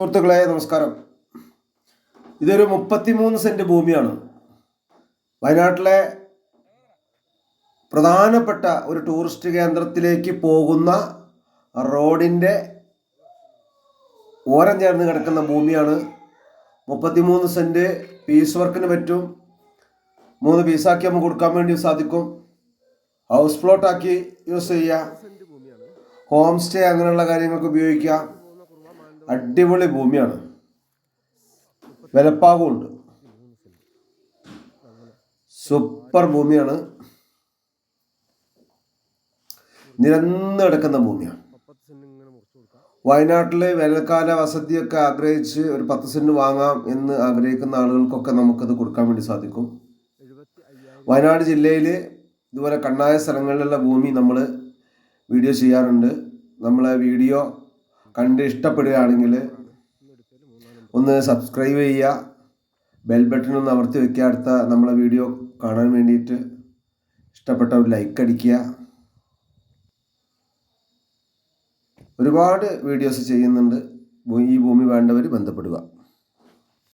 സുഹൃത്തുക്കളെ നമസ്കാരം. ഇതൊരു മുപ്പത്തിമൂന്ന് സെന്റ് ഭൂമിയാണ്. വയനാട്ടിലെ പ്രധാനപ്പെട്ട ഒരു ടൂറിസ്റ്റ് കേന്ദ്രത്തിലേക്ക് പോകുന്ന റോഡിന്റെ ഓരം ചേർന്ന് കിടക്കുന്ന ഭൂമിയാണ്. മുപ്പത്തിമൂന്ന് സെന്റ് പീസ് വർക്കിന് പറ്റും. മൂന്ന് പീസാക്കി നമുക്ക് കൊടുക്കാൻ വേണ്ടി സാധിക്കും. ഹൗസ് പ്ലോട്ടാക്കി യൂസ് ചെയ്യാം ഹോം സ്റ്റേ അങ്ങനെയുള്ള കാര്യങ്ങൾക്ക് ഉപയോഗിക്കാം. അടിപൊളി ഭൂമിയാണ്. വിലപ്പാകുമുണ്ട് സൂപ്പർ ഭൂമിയാണ്. നിരന്ന് കിടക്കുന്ന ഭൂമിയാണ്. വയനാട്ടിലെ വേനൽക്കാല വസതിയൊക്കെ ആഗ്രഹിച്ച് ഒരു പത്ത് സെന്റ് വാങ്ങാം എന്ന് ആഗ്രഹിക്കുന്ന ആളുകൾക്കൊക്കെ നമുക്കത് കൊടുക്കാൻ വേണ്ടി സാധിക്കും. വയനാട് ജില്ലയിൽ ഇതുപോലെ കണ്ണായ സ്ഥലങ്ങളിലുള്ള ഭൂമി നമ്മൾ വീഡിയോ ചെയ്യാറുണ്ട്. നമ്മളെ വീഡിയോ കണ്ട് ഇഷ്ടപ്പെടുകയാണെങ്കിൽ ഒന്ന് സബ്സ്ക്രൈബ് ചെയ്യുക. ബെൽ ബട്ടൺ ഒന്ന് അമർത്തി വെക്കുക. അടുത്ത നമ്മളെ വീഡിയോ കാണാൻ വേണ്ടിയിട്ട് ഇഷ്ടപ്പെട്ട ഒരു ലൈക്ക് അടിക്കുക. ഒരുപാട് വീഡിയോസ് ചെയ്യുന്നുണ്ട്. ഈ ഭൂമി വേണ്ടവർ ബന്ധപ്പെടുക.